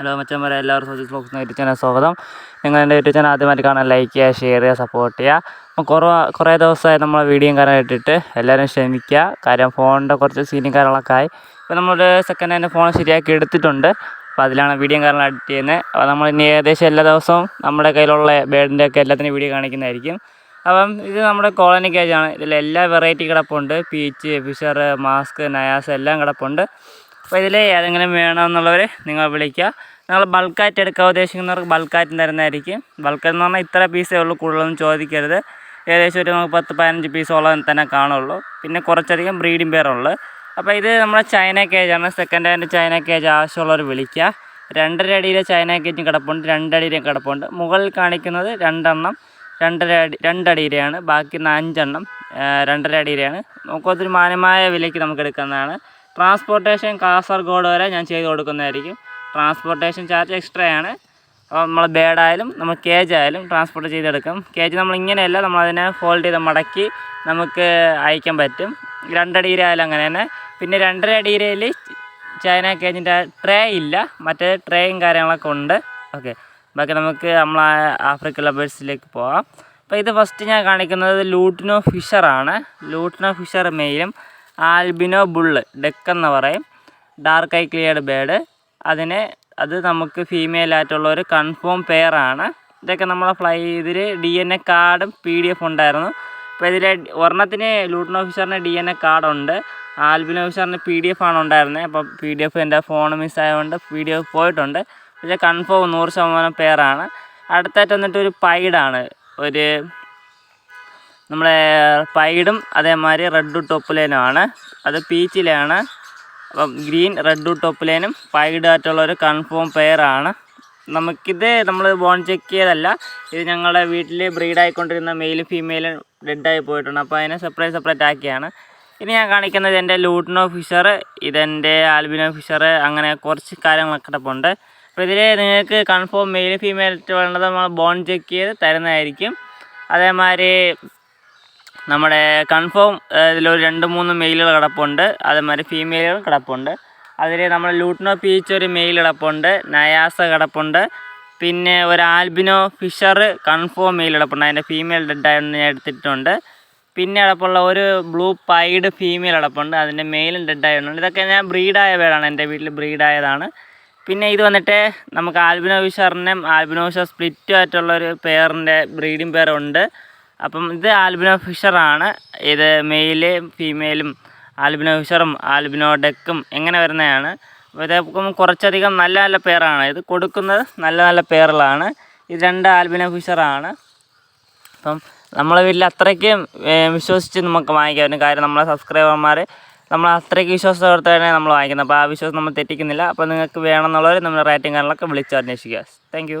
Hello മച്ചന്മാരെ എല്ലാവർക്കും social vlogs YouTube channel സ്വാഗതം. നിങ്ങൾ എന്റെ യൂട്യൂബ് ചാനൽ ആദ്യമായിട്ട് കാണാൻ ലൈക്ക് ചെയ്യുക ഷെയർ ചെയ്യുക സപ്പോർട്ട് ചെയ്യുക. കുറേ കുറേ ദിവസമായി നമ്മളെ വീഡിയോയും കാര്യങ്ങളും ഇട്ടിട്ട് എല്ലാവരും ക്ഷമിക്കുക. കാര്യം ഫോണിന്റെ കുറച്ച് സീനും കാര്യങ്ങളൊക്കെ ആയി. ഇപ്പോൾ നമ്മൾ സെക്കൻഡ് ഹാൻഡ് ഫോൺ ശരിയാക്കി എടുത്തിട്ടുണ്ട്. അപ്പോൾ അതിലാണ് വീഡിയോ കാര്യങ്ങൾ എഡിറ്റ് ചെയ്യുന്നത്. അപ്പോൾ നമ്മൾ ഇനി ഏകദേശം എല്ലാ ദിവസവും നമ്മുടെ കയ്യിലുള്ള ബേഡിന്റെ ഒക്കെ എല്ലാത്തിനും വീഡിയോ കാണിക്കുന്നതായിരിക്കും. അപ്പം ഇത് നമ്മുടെ കോളനി കേജാണ് ഇതിൽ എല്ലാ വെറൈറ്റി കിടപ്പുണ്ട് പീച്ച് ഫിഷർ മാസ്ക് നയാസ് എല്ലാം കിടപ്പുണ്ട്. അപ്പോൾ ഇതിൽ ഏതെങ്കിലും വേണമെന്നുള്ളവർ നിങ്ങൾ വിളിക്കുക. നിങ്ങൾ ബൾക്കായിട്ട് എടുക്കാൻ ഉദ്ദേശിക്കുന്നവർക്ക് ബൾക്കായിട്ട് തരുന്നതായിരിക്കും. ബൾക്ക് എന്ന് പറഞ്ഞാൽ ഇത്ര പീസേ ഉള്ളൂ കൂടുതലൊന്നും ചോദിക്കരുത്. ഏകദേശം ഒരു നമുക്ക് പത്ത് പതിനഞ്ച് പീസോളം തന്നെ കാണുള്ളൂ. പിന്നെ കുറച്ചധികം ബ്രീഡിംഗ് പേരുള്ളൂ അപ്പോൾ ഇത് നമ്മുടെ ചൈന കേജാണ് സെക്കൻഡ് ഹാൻഡ് ചൈന കേജ് ആവശ്യമുള്ളവർ വിളിക്കുക. രണ്ടര അടിയിലെ ചൈന കേജും കിടപ്പുണ്ട്. രണ്ടടിയിലും കിടപ്പുണ്ട്. മുകളിൽ കാണിക്കുന്നത് രണ്ടെണ്ണം. രണ്ടര അടി രണ്ടടിയിലെയാണ്. ബാക്കി അഞ്ചെണ്ണം രണ്ടര അടിയിലെയാണ്. നമുക്കൊത്തിരി മാന്യമായ വിലയ്ക്ക് നമുക്ക് എടുക്കുന്നതാണ്. ട്രാൻസ്പോർട്ടേഷൻ കാസർഗോഡ് വരെ ഞാൻ ചെയ്ത് കൊടുക്കുന്നതായിരിക്കും. ട്രാൻസ്പോർട്ടേഷൻ ചാർജ് എക്സ്ട്രാ ആണ്. അപ്പോൾ നമ്മൾ ബേഡായാലും നമ്മൾ കേജ് ആയാലും ട്രാൻസ്പോർട്ട് ചെയ്തെടുക്കും. കേജ് നമ്മൾ ഇങ്ങനെയല്ല നമ്മളതിനെ ഫോൾഡ് ചെയ്ത് മടക്കി നമുക്ക് അയക്കാൻ പറ്റും. രണ്ടടിയിലായാലും അങ്ങനെ തന്നെ. പിന്നെ രണ്ടര അടിയിരയിൽ ചൈന കേജിന്റെ ട്രേ ഇല്ല. മറ്റേ ട്രേയും കാര്യങ്ങളൊക്കെ ഉണ്ട്. ഓക്കെ ബാക്കി നമുക്ക് നമ്മൾ ആഫ്രിക്കൻ ലബേഴ്സിലേക്ക് പോവാം. അപ്പോൾ ഇത് ഫസ്റ്റ് ഞാൻ കാണിക്കുന്നത് ലൂട്ടിനോ ഫിഷറാണ് ലൂട്ടിനോ ഫിഷർ മെയിലും ആൽബിനോ ബുള്ള് ഡെക്ക് എന്ന് പറയും. ഡാർക്ക് ഐ ക്ലിയർഡ് ബേഡ് അതിനെ അത് നമുക്ക് ഫീമെയിൽ ആയിട്ടുള്ള ഒരു കൺഫേം പെയറാണ് ഇതൊക്കെ നമ്മളെ ഫ്ലൈ ഇതിൽ ഡി എൻ എ കാർഡും പി ഡി എഫ് ഉണ്ടായിരുന്നു. അപ്പോൾ ഇതിലെ ഒരെണ്ണത്തിന് ലൂട്ടൻ ഓഫീസറിന് ഡി എൻ എ കാർഡുണ്ട് ആൽബിൻ ഓഫീസറിന് പി ഡി എഫ് ആണ് ഉണ്ടായിരുന്നത് അപ്പോൾ പി ഡി എഫ് എന്റെ ഫോൺ മിസ്സായതുകൊണ്ട് പി ഡി എഫ് പോയിട്ടുണ്ട്. പക്ഷേ കൺഫേം നൂറ് ശതമാനം പെയറാണ് അടുത്തായിട്ട് വന്നിട്ട് ഒരു പൈഡാണ് ഒരു നമ്മുടെ പൈഡും അതേമാതിരി റെഡ് ടോപ്പ് ലൈനുമാണ്. അത് പീച്ചിലാണ് അപ്പം ഗ്രീൻ റെഡ് ടോപ്പ് ലൈനും പൈഡായിട്ടുള്ള ഒരു കൺഫേം പെയറാണ് നമുക്കിത് നമ്മൾ ബോൺ ചെക്ക് ചെയ്തല്ല ഇത് ഞങ്ങളുടെ വീട്ടിൽ ബ്രീഡായിക്കൊണ്ടിരുന്ന മെയിലും ഫീമെയിലും ഡെഡായി പോയിട്ടുണ്ട്. അപ്പോൾ അതിനെ സെപ്പറേറ്റ് സെപ്പറേറ്റ് ആക്കിയാണ്. ഇനി ഞാൻ കാണിക്കുന്നത് എന്റെ ലൂട്ടിനോ ഫിഷർ ഇതെന്റെ ആൽബിനോ ഫിഷർ അങ്ങനെ കുറച്ച് കാര്യങ്ങളൊക്കെ കിടപ്പുണ്ട് അപ്പോൾ ഇതിൽ നിങ്ങൾക്ക് കൺഫേം മെയിൽ ഫീമെയിൽ വേണ്ടത് നമ്മൾ ബോൺ ചെക്ക് ചെയ്ത് തരുന്നതായിരിക്കും. അതേമാതിരി നമ്മുടെ കൺഫേം ഇതിലൊരു രണ്ട് മൂന്ന് മെയിലുകൾ കിടപ്പുണ്ട്. അതേമാതിരി ഫീമെയിലുകൾ കിടപ്പുണ്ട്. അതിൽ നമ്മൾ ലൂട്ടിനോ പീച്ച് ഒരു മെയിൽ കിടപ്പുണ്ട്. നയാസ കിടപ്പുണ്ട്. പിന്നെ ഒരു ആൽബിനോ ഫിഷർ കൺഫേം മെയിൽ കിടപ്പുണ്ട്. അതിന്റെ ഫീമെയിൽ ഡെഡായിട്ട് ഞാൻ എടുത്തിട്ടുണ്ട്. പിന്നെ അടപ്പുള്ള ഒരു ബ്ലൂ പൈഡ് ഫീമെയിൽ അടപ്പുണ്ട് അതിന്റെ മെയിലും ഡെഡായിട്ടുണ്ട് ഇതൊക്കെ ഞാൻ ബ്രീഡായ വേടാണ് എന്റെ വീട്ടിൽ ബ്രീഡായതാണ് പിന്നെ ഇത് വന്നിട്ട് നമുക്ക് ആൽബിനോ ഫിഷറിനും ആൽബിനോ ഫിഷർ സ്പ്ലിറ്റും ആയിട്ടുള്ള ഒരു പെയറിന്റെ ബ്രീഡിംഗ് പെയറുണ്ട് അപ്പം ഇത് ആൽബിനോ ഫിഷറാണ് ഇത് മെയിലും ഫീമെയിലും ആൽബിനോ ഫിഷറും ആൽബിനോ ഡെക്കും എങ്ങനെ വരുന്നതാണ്. അപ്പോൾ കുറച്ചധികം നല്ല നല്ല പേറാണ് ഇത് കൊടുക്കുന്നത് നല്ല നല്ല പേറുകളാണ് ഇത് രണ്ട് ആൽബിനോ ഫിഷറാണ് അപ്പം നമ്മളെ വീട്ടിൽ അത്രയ്ക്ക് വിശ്വസിച്ച് നമുക്ക് വാങ്ങിക്കാൻ പറ്റും കാര്യം നമ്മളെ സബ്സ്ക്രൈബർമാർ നമ്മൾ അത്രയ്ക്ക് വിശ്വാസത്തോടെ നമ്മൾ വാങ്ങിക്കുന്നത്. അപ്പോൾ ആ വിശ്വാസം നമ്മൾ തെറ്റിക്കുന്നില്ല. അപ്പോൾ നിങ്ങൾക്ക് വേണമെന്നുള്ളവർ നമ്മുടെ റേറ്റിംഗ് കാര്യങ്ങളൊക്കെ വിളിച്ച് അന്വേഷിക്കുക. താങ്ക്